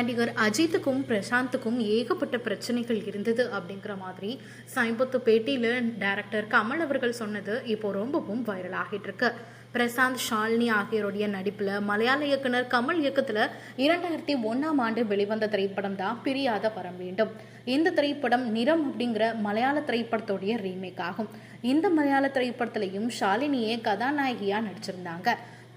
நடிகர் அஜித்துக்கும் பிரசாந்துக்கும் ஏகப்பட்ட பிரச்சனைகள் இருந்தது அப்படிங்கிற மாதிரி சமீபத்து பேட்டியில் டைரக்டர் கமல் அவர்கள் சொன்னது இப்போ ரொம்பவும் வைரல் ஆகிட்டு இருக்கு. பிரசாந்த் ஷாலினி ஆகியோருடைய நடிப்பில் மலையாள இயக்குனர் கமல் இயக்கத்தில் இரண்டாயிரத்தி ஒன்றாம் ஆண்டு வெளிவந்த திரைப்படம் தான் பிரியாத வரம் வேண்டும். இந்த திரைப்படம் நிறம் அப்படிங்கிற மலையாள திரைப்படத்துடைய ரீமேக் ஆகும். இந்த மலையாள திரைப்படத்திலையும் ஷாலினியே கதாநாயகியாக நடிச்சிருந்தாங்க.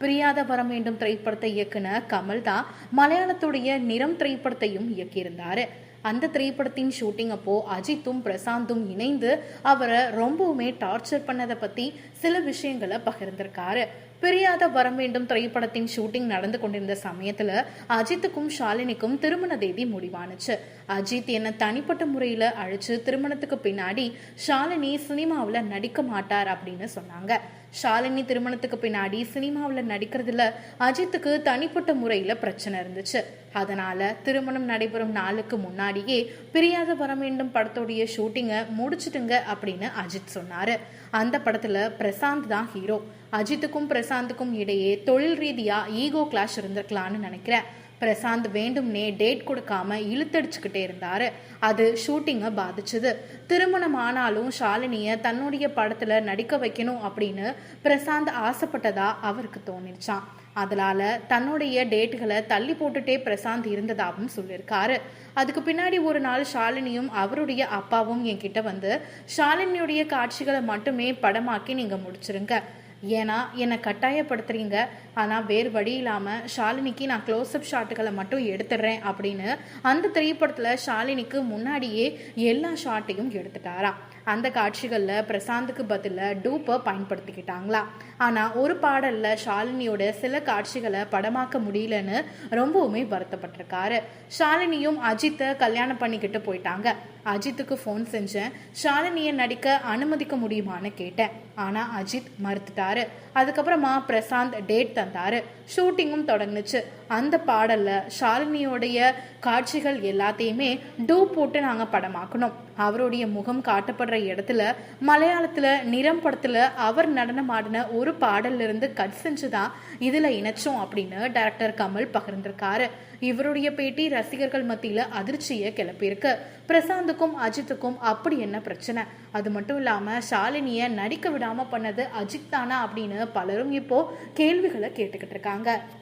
பிரியாத வரம் வேண்டும் திரைப்படத்தை இயக்குன கமல் தான் மலையாளத்துடைய நிறம் திரைப்படத்தையும் இயக்கியிருந்தாரு. அந்த திரைப்படத்தின் ஷூட்டிங் அப்போ அஜித்தும் பிரசாந்தும் இணைந்து அவரை ரொம்பவுமே டார்ச்சர் பண்ணதை பத்தி சில விஷயங்களை பகிர்ந்திருக்காரு. பிரியாத வரம் வேண்டும் திரைப்படத்தின் ஷூட்டிங் நடந்து கொண்டிருந்த சமயத்துல அஜித்துக்கும் ஷாலினிக்கும் திருமண தேதி முடிவானுச்சு. அஜித் என்ன தனிப்பட்ட முறையில அழைச்சு திருமணத்துக்கு பின்னாடி ஷாலினி சினிமாவில் நடிக்க மாட்டார் அப்படின்னு சொன்னாங்க. ஷாலினி திருமணத்துக்கு பின்னாடி சினிமாவில் நடிக்கிறதுல அஜித்துக்கு தனிப்பட்ட முறையில் பிரச்சனை இருந்துச்சு. அதனால திருமணம் நடைபெறும் நாளுக்கு முன்னாடியே பிரியாத வர வேண்டும் படத்துடைய ஷூட்டிங்கை முடிச்சிட்டுங்க அப்படின்னு அஜித் சொன்னார். அந்த படத்தில் பிரசாந்த் தான் ஹீரோ. அஜித்துக்கும் பிரசாந்துக்கும் இடையே தொழில் ரீதியா ஈகோ கிளாஷ் இருந்திருக்கலாம்னு நினைக்கிறேன். பிரசாந்த் வேண்டும்னே டேட் கொடுக்காம இழுத்தடிச்சுக்கிட்டே இருந்தாரு. அது ஷூட்டிங்கை பாதிச்சுது. திருமணம் ஆனாலும் ஷாலினிய தன்னுடைய படத்துல நடிக்க வைக்கணும் அப்படின்னு பிரசாந்த் ஆசைப்பட்டதா அவருக்கு தோணிருச்சான் அதனால தன்னுடைய டேட்டுகளை தள்ளி போட்டுட்டே பிரசாந்த் இருந்ததாகவும் சொல்லியிருக்காரு அதுக்கு பின்னாடி ஒரு நாள் ஷாலினியும் அவருடைய அப்பாவும் என்கிட்ட வந்து ஷாலினியுடைய காட்சிகளை மட்டுமே படமாக்கி நீங்க முடிச்சிருங்க. ஏன்னா என்னை கட்டாயப்படுத்துறீங்க. ஆனால் வேறு வழி இல்லாமல் ஷாலினிக்கு நான் க்ளோஸ்அப் ஷாட்டுகளை மட்டும் எடுத்துடுறேன் அப்படின்னு அந்த திரைப்படத்தில் ஷாலினிக்கு முன்னாடியே எல்லா ஷாட்டையும் எடுத்துட்டாராம் அந்த காட்சிகளில் பிரசாந்துக்கு பதிலாக டூப்பை பயன்படுத்திக்கிட்டாங்களா. ஆனால் ஒரு பாடலில் ஷாலினியோட சில காட்சிகளை படமாக்க முடியலன்னு ரொம்பவுமே வருத்தப்பட்டிருக்காரு. ஷாலினியும் அஜித்தை கல்யாணம் பண்ணிக்கிட்டு போயிட்டாங்க. அஜித்துக்கு ஃபோன் செஞ்சேன். ஷாலினியை நடிக்க அனுமதிக்க முடியுமான்னு கேட்டேன். ஆனால் அஜித் மறுத்துட்டார். அதுக்கப்புறமா பிரசாந்த் டேட் தந்தாரு. ஷூட்டிங்கும் தொடங்குச்சு அந்த பாடலில் ஷாலினியோடைய காட்சிகள் எல்லாத்தையுமே டூ போட்டு நாங்கள் படமாக்கணும். அவருடைய முகம் காட்டப்படுற இடத்துல மலையாளத்தில் நிறம் படத்தில் அவர் நடனம் ஆடின ஒரு பாடல்ல இருந்து கட் செஞ்சு தான் இதில் இணைச்சோம் அப்படின்னு டைரக்டர் கமல் பகிர்ந்திருக்காரு. இவருடைய பேட்டி ரசிகர்கள் மத்தியில் அதிர்ச்சியை கிளப்பியிருக்கு. பிரசாந்துக்கும் அஜித்துக்கும் அப்படி என்ன பிரச்சனை? அது மட்டும் இல்லாமல் ஷாலினியை நடிக்க விடாமல் பண்ணது அஜித் தானா அப்படின்னு பலரும் இப்போ கேள்விகளை கேட்டுக்கிட்டு இருக்காங்க.